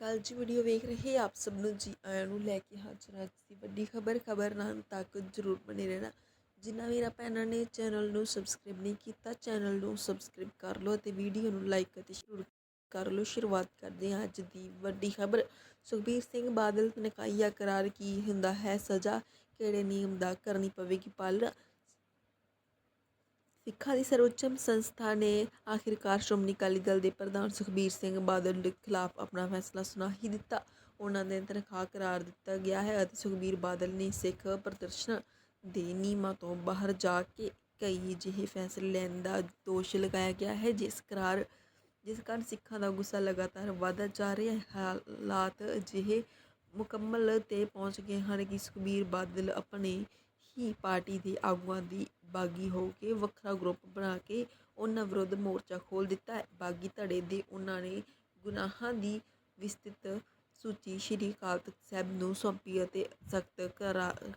ਅਕਾਲ ਜੀ ਵੀਡੀਓ ਵੇਖ ਰਹੇ ਆਪ ਸਭ ਨੂੰ ਜੀ ਆਇਆਂ ਨੂੰ ਲੈ ਕੇ ਹਾਜ਼ਰ ਅੱਜ ਦੀ ਵੱਡੀ ਖਬਰ ਖਬਰ ਨਾਲ ਤੱਕ ਜਰੂਰ ਬਣੇ ਰਹਿਣਾ। ਜਿਨ੍ਹਾਂ ਵੀਰਾਂ ਭੈਣਾਂ ਨੇ ਚੈਨਲ ਨੂੰ ਸਬਸਕ੍ਰਾਈਬ ਨਹੀਂ ਕੀਤਾ ਚੈਨਲ ਨੂੰ ਸਬਸਕ੍ਰਾਈਬ ਕਰ ਲਓ ਅਤੇ ਵੀਡੀਓ ਨੂੰ ਲਾਈਕ ਅਤੇ ਸ਼ੇਅਰ ਕਰ ਲਓ। ਸ਼ੁਰੂਆਤ ਕਰਦੇ ਹਾਂ ਅੱਜ ਦੀ ਵੱਡੀ ਖਬਰ। ਸੁਖਬੀਰ ਸਿੰਘ ਬਾਦਲ ਤਨਖਾਹੀਆ ਕਰਾਰ ਕੀ ਹੁੰਦਾ ਹੈ? ਸਜ਼ਾ ਕਿਹੜੇ ਨਿਯਮ ਦਾ ਕਰਨੀ ਪਵੇਗੀ? ਪਾਲਣਾ ਸਿੱਖਾਂ ਦੀ ਸਰਵਉੱਚਮ ਸੰਸਥਾ ਨੇ ਆਖਿਰਕਾਰ ਸ਼੍ਰੋਮਣੀ ਅਕਾਲੀ ਦਲ ਦੇ ਪ੍ਰਧਾਨ ਸੁਖਬੀਰ ਸਿੰਘ ਬਾਦਲ ਦੇ ਖਿਲਾਫ ਆਪਣਾ ਫੈਸਲਾ ਸੁਣਾ ਹੀ ਦਿੱਤਾ। ਉਹਨਾਂ ਦੇ ਤਨਖਾਹ ਕਰਾਰ ਦਿੱਤਾ ਗਿਆ ਹੈ ਅਤੇ ਸੁਖਬੀਰ ਬਾਦਲ ਨੇ ਸਿੱਖ ਪ੍ਰਦਰਸ਼ਨ ਦੇ ਨਿਯਮਾਂ ਤੋਂ ਬਾਹਰ ਜਾ ਕੇ ਕਈ ਜਿਹੇ ਫੈਸਲੇ ਲੈਣ ਦਾ ਦੋਸ਼ ਲਗਾਇਆ ਗਿਆ ਹੈ। ਜਿਸ ਕਰਾਰ, ਜਿਸ ਕਾਰਨ ਸਿੱਖਾਂ ਦਾ ਗੁੱਸਾ ਲਗਾਤਾਰ ਵਧਦਾ ਜਾ ਰਿਹਾ ਹੈ। ਹਾਲਾਤ ਅਜਿਹੇ ਮੁਕੰਮਲ ਤੇ ਪਹੁੰਚ ਗਏ ਹਨ ਕਿ ਸੁਖਬੀਰ ਬਾਦਲ ਆਪਣੇ ਹੀ ਪਾਰਟੀ ਦੇ ਆਗੂਆਂ ਦੀ ਬਾਗੀ ਹੋ ਕੇ ਵੱਖਰਾ ਗਰੁੱਪ ਬਣਾ ਕੇ ਉਹਨਾਂ ਵਿਰੁੱਧ ਮੋਰਚਾ ਖੋਲ ਦਿੱਤਾ। ਬਾਗੀ ਧੜੇ ਦੇ ਉਹਨਾਂ ਨੇ ਗੁਨਾਹਾਂ ਦੀ ਵਿਸਤ੍ਰਿਤ ਸੂਚੀ ਸ਼੍ਰੀ ਅਕਾਲ ਤਖਤ ਸਾਹਿਬ ਨੂੰ ਸੌਂਪੀ ਅਤੇ ਸਖਤ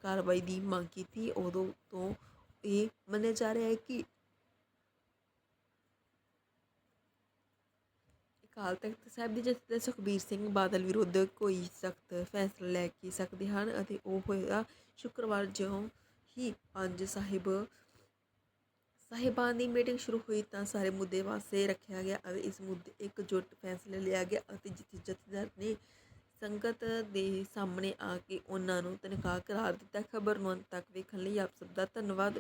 ਕਾਰਵਾਈ ਦੀ ਮੰਗ ਕੀਤੀ। ਉਦੋਂ ਤੋਂ ਇਹ ਮੰਨਿਆ ਜਾ ਰਿਹਾ ਹੈ ਕਿ ਅਕਾਲ ਤਖਤ ਸਾਹਿਬ ਦੇ ਜਥੇਦਾਰ ਸੁਖਬੀਰ ਸਿੰਘ ਬਾਦਲ ਵਿਰੁੱਧ ਕੋਈ ਸਖਤ ਫੈਸਲਾ ਲੈ ਕੇ ਸਕਦੇ ਹਨ ਅਤੇ ਉਹ ਹੋਇਆ ਸ਼ੁੱਕਰਵਾਰ ਜਿਉਂ ਹੀ ਪੰਜ ਸਾਹਿਬ, ਸਾਹਿਬਾਨ ਦੀ ਮੀਟਿੰਗ ਸ਼ੁਰੂ ਹੋਈ ਤਾਂ ਸਾਰੇ ਮੁੱਦੇ ਵਾਸਤੇ ਰੱਖਿਆ ਗਿਆ ਅਤੇ ਇਸ ਮੁੱਦੇ ਇਕਜੁੱਟ ਫੈਸਲਾ ਲਿਆ ਗਿਆ ਅਤੇ ਜਿੱਥੇ ਜਥੇਦਾਰ ਨੇ ਸੰਗਤ ਦੇ ਸਾਹਮਣੇ ਆ ਕੇ ਉਹਨਾਂ ਨੂੰ ਤਨਖਾਹ ਕਰਾਰ ਦਿੱਤਾ। ਖਬਰ ਨੂੰ ਅੰਤ ਤੱਕ ਵੇਖਣ ਲਈ ਆਪ ਸਭ ਦਾ ਧੰਨਵਾਦ।